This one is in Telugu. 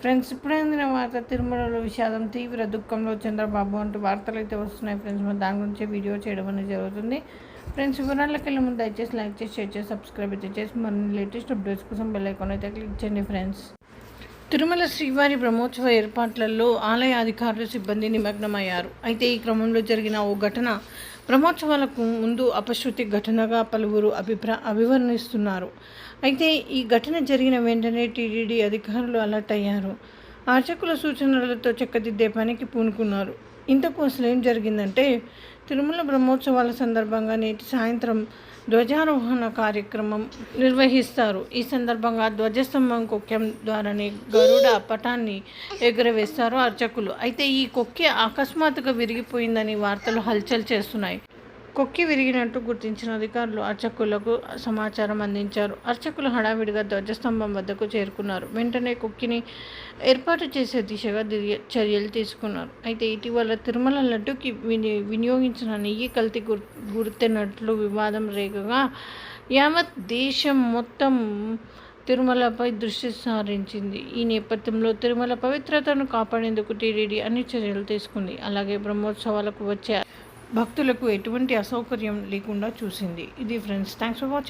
ఫ్రెండ్స్ ఇప్పుడే వార్త తిరుమలలో విషాదం తీవ్ర దుఃఖంలో చంద్రబాబు అంటూ వార్తలు అయితే వస్తున్నాయి ఫ్రెండ్స్. మరి దాని గురించి వీడియో చేయడం అనేది జరుగుతుంది. ఫ్రెండ్స్ వివరాలకు వెళ్ళే ముందు దయచేసి లైక్ చేసి షేర్ చేసి సబ్స్క్రైబ్ అయితే చేసి మరిన్ని లేటెస్ట్ అప్డేట్స్ కోసం బెల్ ఐకాన్ అయితే క్లిక్ చేయండి ఫ్రెండ్స్. తిరుమల శ్రీవారి బ్రహ్మోత్సవ ఏర్పాట్లలో ఆలయ అధికారులు సిబ్బంది నిమగ్నమయ్యారు. అయితే ఈ క్రమంలో జరిగిన ఓ ఘటన బ్రహ్మోత్సవాలకు ముందు అపశృతి ఘటనగా పలువురు అభిప్రా అభివర్ణిస్తున్నారు. అయితే ఈ ఘటన జరిగిన వెంటనే టీటీడీ అధికారులు అలర్ట్ అయ్యారు. అర్చకుల సూచనలతో చక్కదిద్దే పనికి పూనుకున్నారు. ఇంతకు అసలు ఏం జరిగిందంటే తిరుమల బ్రహ్మోత్సవాల సందర్భంగా నేటి సాయంత్రం ధ్వజారోహణ కార్యక్రమం నిర్వహిస్తారు. ఈ సందర్భంగా ధ్వజస్తంభం కొక్కెం ద్వారానే గరుడ పటాన్ని ఎగురవేస్తారు అర్చకులు. అయితే ఈ కొక్కె అకస్మాత్తుగా విరిగిపోయిందని వార్తలు హల్చల్ చేస్తున్నాయి. కొక్కి విరిగినట్టు గుర్తించిన అధికారులు అర్చకులకు సమాచారం అందించారు. అర్చకులు హడావిడిగా ధ్వజస్తంభం వద్దకు చేరుకున్నారు. వెంటనే కుక్కిని ఏర్పాటు చేసే దిశగా చర్యలు తీసుకున్నారు. అయితే ఇటీవల తిరుమల లడ్డుకి విని వినియోగించిన నెయ్యి కల్తీ గుర్ గుర్తినట్లు వివాదం రేగగా యావత్ దేశం మొత్తం తిరుమలపై దృష్టి సారించింది. ఈ నేపథ్యంలో తిరుమల పవిత్రతను కాపాడేందుకు టీడీడీ అన్ని చర్యలు తీసుకుంది. అలాగే బ్రహ్మోత్సవాలకు వచ్చే భక్తులకు ఎటువంటి అసౌకర్యం లేకుండా చూసింది. ఇది ఫ్రెండ్స్ థ్యాంక్స్ ఫర్ వాచింగ్